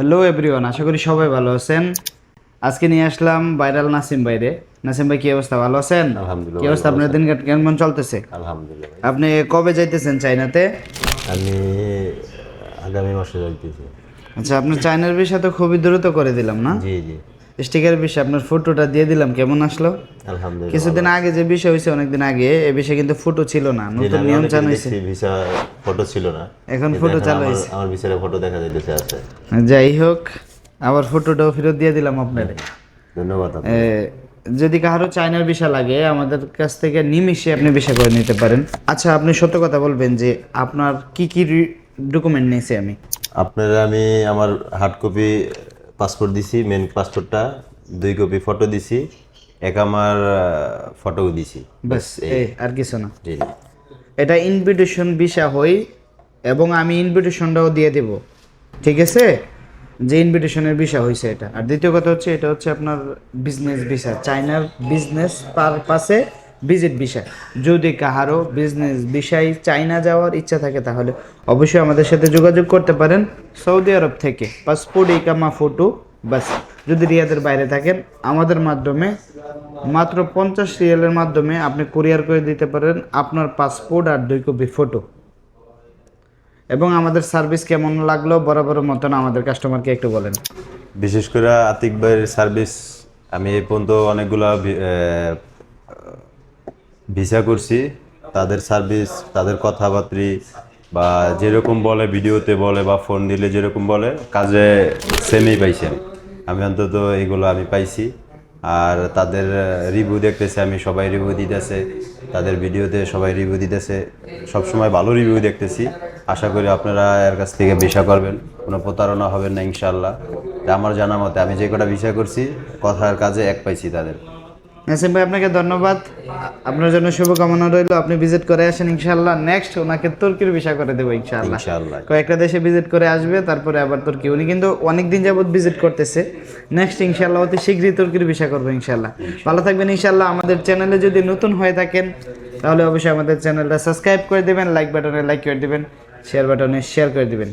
Hello everyone আশা করি সবাই ভালো আছেন। আজকে নিয়ে আসলাম বাইরাল নাসিম বাইরে নাসিম ভাই কি অবস্থা? ভালো আছেন? আলহামদুলিল্লাহ কি অবস্থা? আপনার দিন কেমন চলতেছে? আলহামদুলিল্লাহ আপনি কবে যাইতেছেন চাইনাতে আমি আগামী মাসে যাইতেছি। আচ্ছা আপনার চাইনার বিষয় তো খুবই দ্রুত করে দিলাম না? জি জি। স্টিকার বিষয় আপনার ফটোটা দিয়ে দিলাম কেমন আসলো? আলহামদুলিল্লাহ কিছুদিন আগে যে বিষয় হয়েছে অনেকদিন আগে এ বিষয়ে কিন্তু ফটো ছিল না নতুন নিয়ম চালু হয়েছে। ভিসা ফটো ছিল না। এখন এখন চালু হয়েছে। আমার ভিসারে ফটো দেখা যাইতেছে আছে। যাই হোক আবার ফটোটাও ফেরত দিয়ে দিলাম আপনাদের। ধন্যবাদ। যদি কারও চাইনার ভিসা লাগে আমাদের কাছ থেকে নিমিশে আপনি ভিসা করে নিতে পারেন। আচ্ছা আপনি সত্য কথা বলবেন যে আপনার কি কি ডকুমেন্ট নিয়েছি আমি? আপনারা আমি আমার হার্ড কপি পাসপোর্ট দিছি মেন পাসপোর্টটা দুই কপি ফটো দিছি এক আমার ফটো দিছি। ব্যাস এই। আর কিছু না। জি। এটা ইনভিটেশন ভিসা হই এবং আমি ইনভিটেশনটাও দিয়ে দেব। ঠিক আছে? যে ইনভিটেশনের ভিসা হয়েছে এটা। আর দ্বিতীয় কথা হচ্ছে এটা হচ্ছে আপনার বিজনেস ভিসা চাইনার বিজনেস পারপাসে ভিজিট ভিসা যদি কাহারও বিজনেস ভিসায় চাইনা যাওয়ার ইচ্ছা থাকে তাহলে অবশ্যই আমাদের সাথে যোগাযোগ করতে পারেন সৌদি আরব থেকে। পাসপোর্ট ইকামা ফটো বাস যদি রিয়াদের বাইরে থাকেন, আমাদের মাধ্যমে মাত্র পঞ্চাশ রিয়ালের মাধ্যমে আপনি কুরিয়ার করে দিতে পারেন আপনার পাসপোর্ট আর দুই কপি ফটো এবং আমাদের সার্ভিস কেমন লাগল বরাবর মতন আমাদের কাস্টমারকে একটু বলেন। বিশেষ করে আতিক ভাইয়ের সার্ভিস আমি এই পর্যন্ত অনেকগুলা ভিসা করছি, তাদের সার্ভিস, তাদের কথাবার্তি বা যেরকম বলে ভিডিওতে বলে বা ফোন দিলে যেরকম বলে, কাজে সেমই পাইছেন। আমি অন্তত এগুলো আমি পাইছি। আর তাদের রিভিউ দেখতেছে, আমি সবাই রিভিউ দিতেছে। তাদের ভিডিওতে সবাই রিভিউ দিতেছে। সবসময় ভালো রিভিউ দেখতেছি। আশা করি আপনারা এর কাছ থেকে ভিসা করবেন। কোনো প্রতারণা হবেন না ইনশাল্লাহ আমার জানা মতে আমি যে কটা ভিসা করছি, কথার কাজে এক পাইছি তাদের। নাসিম ভাই আপনাকে ধন্যবাদ। আপনার জন্য শুভকামনা রইল। আপনি ভিজিট করে আসেন ইনশাল্লাহ নেক্সট ওনাকে তুর্কির ভিসা করে দেবো ইনশাল্লাহ ইনশাল্লাহ কয়েকটা দেশে ভিজিট করে আসবে তারপরে আবার তুর্কি। উনি কিন্তু অনেক দিন যাবত ভিজিট করতেছে। নেক্সট ইনশাল্লাহ অতি শীঘ্রই তুর্কির ভিসা করব ইনশাল্লাহ ভালো থাকবেন ইনশাল্লাহ আমাদের চ্যানেলে যদি নতুন হয়ে থাকেন তাহলে অবশ্যই আমাদের চ্যানেলটা সাবস্ক্রাইব করে দিবেন লাইক বাটনে লাইক করে দিবেন শেয়ার বাটনে শেয়ার করে দিবেন।